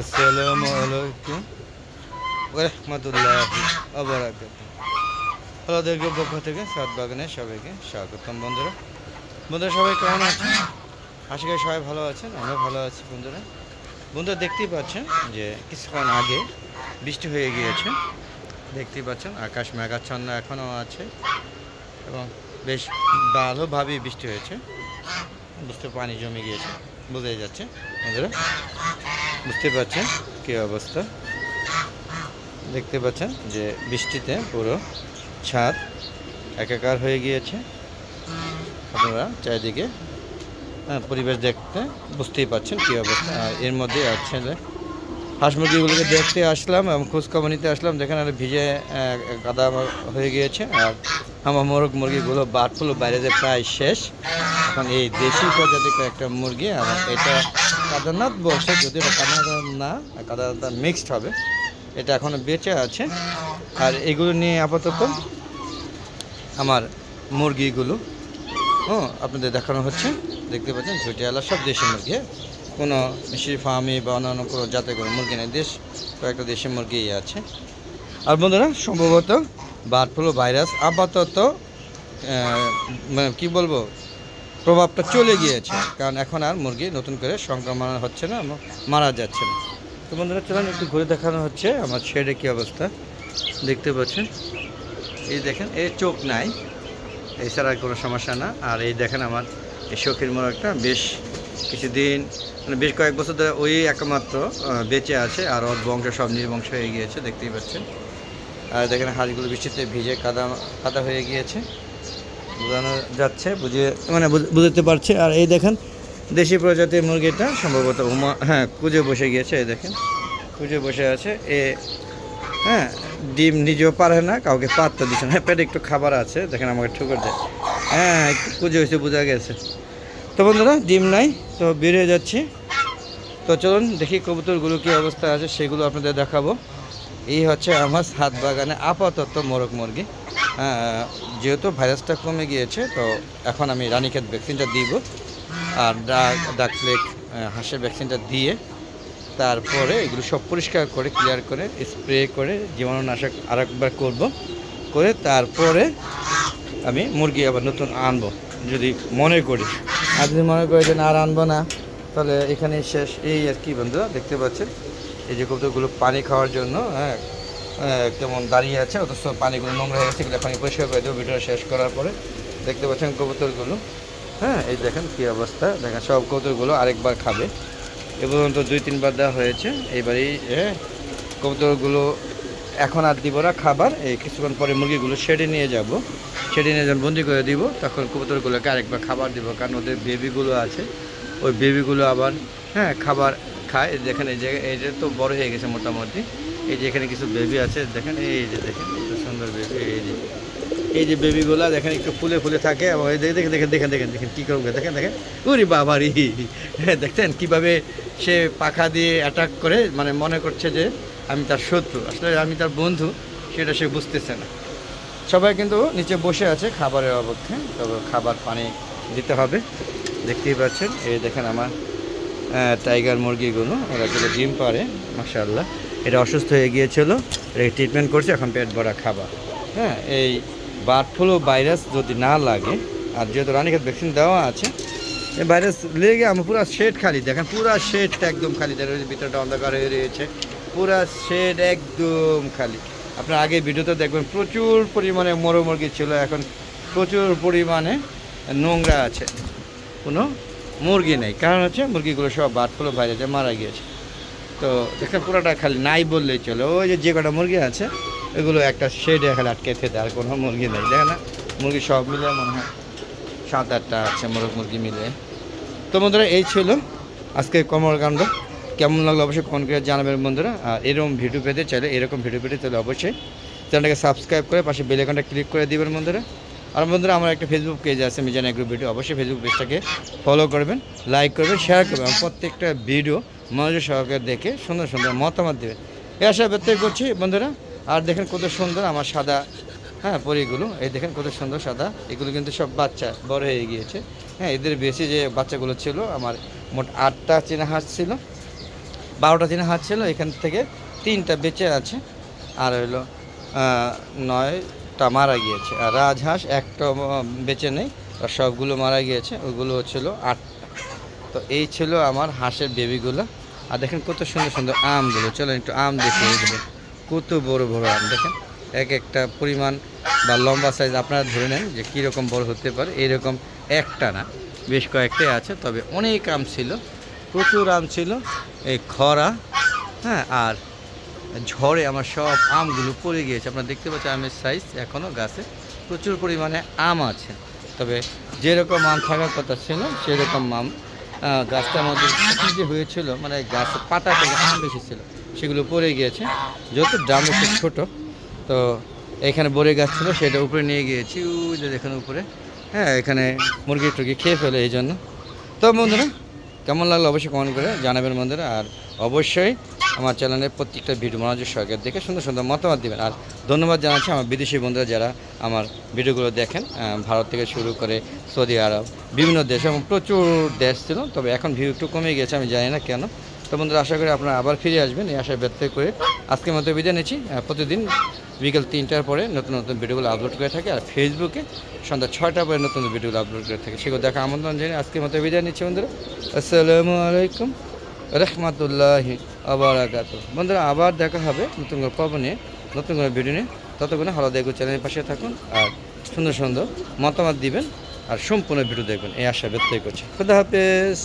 আসসালামু আলাইকুম রহমতুল্লাহ আবরাকাত হ্যালো দীর্ঘ পক্ষ থেকে সাত বাগানে সবাইকে স্বাগতম, বন্ধুরা। বন্ধুরা, সবাই কেমন আছেন? আশা করি সবাই ভালো আছেন আমরা ভালো আছি, বন্ধুরা। বন্ধুরা, দেখতেই পাচ্ছেন যে কিছুক্ষণ আগে বৃষ্টি হয়ে গিয়েছে। দেখতেই পাচ্ছেন, আকাশ মেঘাচ্ছন্ন এখনও আছে এবং বেশ ভালোভাবেই বৃষ্টি হয়েছে। বুঝতে পানি জমে গিয়েছে, বোঝাই যাচ্ছে, বন্ধুরা। বুঝতে পারছেন কী অবস্থা? দেখতে পাচ্ছেন যে বৃষ্টিতে পুরো ছাদ একাকার হয়ে গিয়েছে। আপনারা চারিদিকে পরিবেশ দেখতে বুঝতেই পাচ্ছেন কী অবস্থা। আর এর মধ্যে আছে যে হাঁস মুরগিগুলোকে দেখতে আসলাম এবং খোঁজখবর নিতে আসলাম, যেখানে আর ভিজে কাদা হয়ে গিয়েছে। আর আমার মোরগ মুরগিগুলো বার্ডফ্লু বাইরে যে প্রায় শেষ। এখন এই দেশি প্রজাতির একটা মুরগি, আর এটা কাদারনাথ বলছে যদি কাদারনাথ না কাদারনাথ মিক্সড হবে, এটা এখনও বেঁচে আছে। আর এগুলো নিয়ে আপাতত আমার মুরগিগুলো হ্যাঁ আপনাদের দেখানো হচ্ছে। দেখতে পাচ্ছেন ঝুটিয়ালা সব দেশি মুরগি হ্যাঁ? কোনো মিশরি ফার্মি বা অন্যান্য কোনো জাতের কোনো মুরগি নেই। দেশ, কয়েকটা দেশি মুরগি আছে। আর বন্ধুরা, সম্ভবত বার্ড ফ্লু ভাইরাস আপাতত মানে কী বলব প্রভাবটা চলে গিয়েছে, কারণ এখন আর মুরগি নতুন করে সংক্রমণ হচ্ছে না মারা যাচ্ছে না। তো বন্ধুরা, চলুন একটু ঘুরে দেখানো হচ্ছে আমার শেডে কী অবস্থা। দেখতে পাচ্ছেন? এই দেখেন এর চোখ নাই এছাড়া কোনো সমস্যা না। আর এই দেখেন আমার, এই শখের মোরগটা বেশ কিছুদিন মানে বেশ কয়েক বছর ধরে ওই একমাত্র বেঁচে আছে, আর ওর বংশ সব নির্বংশ হয়ে গিয়েছে, দেখতেই পাচ্ছেন। আর দেখেন হাঁসগুলো বৃষ্টিতে ভিজে কাদা কাদা হয়ে গিয়েছে। বোঝানো যাচ্ছে, বুঝিয়ে মানে বুঝ- বুঝতে পারছে। আর এই দেখেন, দেশি প্রজাতির মুরগিটা সম্ভবত উমা হ্যাঁ কুজে বসে গিয়েছে, এই দেখেন। কুজে বসে আছে, এ হ্যাঁ ডিম নিজেও পারে না, কাউকে পাত্তা দিচ্ছে না। হ্যাঁ পেটে একটু খাবার আছে, দেখেন আমাকে ঠুকর দেয় হ্যাঁ একটু কুজে হয়েছে, বোঝা গেছে। তো বন্ধুরা, ডিম নাই, তো বেরিয়ে যাচ্ছি। তো চলুন, দেখি কবুতরগুলো কী অবস্থা আছে, সেগুলো আপনাদের দেখাবো। এই হচ্ছে আমার ছাদ বাগানে আপাতত মোরগ মুরগি। যেহেতু ভাইরাসটা কমে গিয়েছে, তো এখন আমি রানীক্ষেত ভ্যাকসিনটা দিব। আর ডাক ডাক প্লেগ হাঁসের ভ্যাকসিনটা দিয়ে তারপরে এগুলো সব পরিষ্কার করে ক্লিয়ার করে স্প্রে করে, জীবাণুনাশক আর একবার করব। করে তারপরে আমি মুরগি আবার নতুন আনব, যদি মনে করি আর যদি মনে করি যে না, আর আনব না, তাহলে এখানে শেষ। এই আর কি বন্ধুরা দেখতে পাচ্ছেন? এই যে কবুতরগুলো পানি খাওয়ার জন্য হ্যাঁ কেমন দাঁড়িয়ে আছে, অথচ পানিগুলো নোংরা হয়ে গেছে, এগুলো পানি পরিষ্কার করে দেবো ভিডিও শেষ করার পরে। দেখতে পাচ্ছেন কবুতরগুলো। হ্যাঁ এই দেখেন কী অবস্থা। দেখেন, সব কবুতরগুলো আরেকবার খাবে। এ পর্যন্ত দুই, তিনবার দেওয়া হয়েছে। এইবারই কবুতরগুলো এখন আর দিব না খাবার। এই কিছুক্ষণ পরে মুরগিগুলো শেডে নিয়ে যাব। শেডে নিয়ে যখন বন্দি করে দিব, তখন কবুতরগুলোকে আরেকবার খাবার দিব, কারণ ওদের বেবিগুলো আছে। ওই বেবিগুলো আবার হ্যাঁ খাবার খায়। দেখেন এই যে তো বড় হয়ে গেছে মোটামুটি। এই যে এখানে কিছু বেবি আছে, দেখেন, এই যে দেখেন সুন্দর বেবি এই যে। এই যে বেবিগুলা দেখেন, একটু ফুলে ফুলে থাকে, এবং এই দেখেন দেখেন দেখেন দেখেন দেখেন, কী করবে, দেখেন দেখেন। উরি বাবারি! হ্যাঁ দেখছেন কীভাবে সে পাখা দিয়ে অ্যাটাক করে মানে মনে করছে যে আমি তার শত্রু। আসলে আমি তার বন্ধু, সেটা সে বুঝতেছে না। সবাই কিন্তু নিচে বসে আছে খাবারের অবক্ষে, তবে খাবার পানি দিতে হবে। দেখতেই পাচ্ছেন, এই দেখেন আমার টাইগার মুরগিগুলো, ওরা যেগুলো ডিম পারে মাশাআল্লাহ। এটা অসুস্থ হয়ে গিয়েছিল, এটা ট্রিটমেন্ট করছে, এখন পেট ভরা খাবার। হ্যাঁ এই বার্ড ফ্লু ভাইরাস যদি না লাগে, আর যেহেতু রানীক্ষেত ভ্যাকসিন দেওয়া আছে, এই ভাইরাস লেগে আমার পুরো শেড খালি, দেখেন, পুরো শেডটা একদম খালি যাচ্ছে ভিতরটা অন্ধকার হয়ে রয়েছে, পুরো শেড একদম খালি। আপনার আগে ভিডিওতে দেখবেন, প্রচুর পরিমাণে মরো মুরগি ছিল, এখন প্রচুর পরিমাণে নোংরা আছে, কোনো মুরগি নেই, কারণ হচ্ছে মুরগিগুলো সব বার্ড ফ্লু ভাইরাসে মারা গিয়েছে। তো দেখেন পুরোটা খালি নাই বললেই চলে। ওই যে যে কটা মুরগি আছে, এগুলো একটা শেডে খালি আটকে থেকে আর কোনো মুরগি নেই। দেখেন না, মুরগি সব মিলে মনে হয় সাত আটটা আছে মোরগ মুরগি মিলে। তো বন্ধুরা, এই ছিল আজকে কমরকাণ্ড কেমন লাগল অবশ্যই কমেন্ট করে জানাবেন বন্ধুরা। আর এরকম ভিডিও পেতে চাইলে, এরকম ভিডিও পেতে চাইলে অবশ্যই চ্যানেলটাকে সাবস্ক্রাইব করে পাশে বেল আইকনটা ক্লিক করে দিবেন বন্ধুরা। আর বন্ধুরা, আমার একটা ফেসবুক পেজ আছে, মিজান এগ্রো ভিডিও অবশ্যই ফেসবুক পেজটাকে ফলো করবেন লাইক করবেন শেয়ার করবেন। প্রত্যেকটা ভিডিও মনোযোগ সহকারে দেখে সুন্দর সুন্দর মতামত দেবেন। এই আশা ব্যক্ত করছি, বন্ধুরা, আর দেখেন কত সুন্দর আমার সাদা হ্যাঁ পরিগুলো। এই দেখেন কত সুন্দর সাদা, এগুলো কিন্তু সব বাচ্চা, বড় হয়ে গিয়েছে। হ্যাঁ এদের বেশি যে বাচ্চাগুলো ছিল, আমার মোট আটটা চেনা হাঁস ছিল, বারোটা দিনে হাঁস ছিল, এখান থেকে তিনটা বেঁচে আছে। আর হলো নয়টা মারা গিয়েছে। আর রাজহাঁস একটা বেঁচে নেই, আর সবগুলো মারা গিয়েছে, ওগুলো ছিল আটটা। তো এই ছিল আমার হাঁসের বেবিগুলো। আর দেখেন কত সুন্দর সুন্দর আমগুলো। চলো একটু আম দেখি কত বড় বড় আম, দেখেন। এক একটা পরিমাণ বা লম্বা সাইজ আপনারা ধরে নেন যে কীরকম বড় হতে পারে এইরকম একটা না। বেশ কয়েকটাই আছে, তবে অনেক আম ছিল, প্রচুর আম ছিল, এই খরা হ্যাঁ আর ঝড়ে আমার সব আমগুলো পড়ে গিয়েছে। আপনারা দেখতে পাচ্ছেন আমের সাইজ এখনও গাছে প্রচুর পরিমাণে আম আছে। তবে যেরকম আম থাকার কথা ছিল, সেরকম আম গাছটার মধ্যে যে হয়েছিল মানে গাছ পাতা থেকে আম বেশি ছিল সেগুলো পড়ে গিয়েছে। যেহেতু ড্রাম খুব ছোটো, তো এখানে বড়ে গাছ ছিল, সেটা উপরে নিয়ে গিয়েছি। যে এখানে উপরে। হ্যাঁ এখানে মুরগি টুরগি খেয়ে ফেলে এই জন্য। তো বন্ধুরা, কেমন লাগল অবশ্যই কমেন্ট করে জানাবেন বন্ধুরা, আর অবশ্যই আমার চ্যানেলের প্রত্যেকটা ভিডিও মনোযোগ সহকারে দেখে সুন্দর সুন্দর মতামত দিবেন। আর ধন্যবাদ জানাচ্ছি আমার বিদেশি বন্ধুরা যারা আমার ভিডিওগুলো দেখেন ভারত থেকে শুরু করে সৌদি আরব, বিভিন্ন দেশ এবং প্রচুর দেশ ছিল, তবে এখন ভিউ একটু কমে গেছে, আমি জানি না কেন। তো বন্ধুরা, আশা করি আপনারা আবার ফিরে আসবেন, এই আশায় ব্যর্থ করে আজকের মতো বিদায় নিচ্ছি। প্রতিদিন বিকেল তিনটার পরে নতুন নতুন ভিডিওগুলো আপলোড করে থাকে, আর ফেসবুকে সন্ধ্যা ছয়টার পরে নতুন নতুন ভিডিওগুলো আপলোড করে থাকে। সেগুলো দেখা আমন্ত্রণ জানিয়ে আজকের মতো বিদায় নিচ্ছি বন্ধুরা। আসসালামু আলাইকুম। রহমতুল্লাহি আগাত বন্ধুরা, আবার দেখা হবে নতুন করে পর্ব নিয়ে, নতুন করে ভিডিও নিয়ে। ততক্ষণে হালা দেখো চ্যানেলের পাশে থাকুন আর সুন্দর সুন্দর মতামত দিবেন আর সম্পূর্ণ ভিডিও দেখবেন। এই আশা ব্যক্ত করছি। খুদা হাফেজ।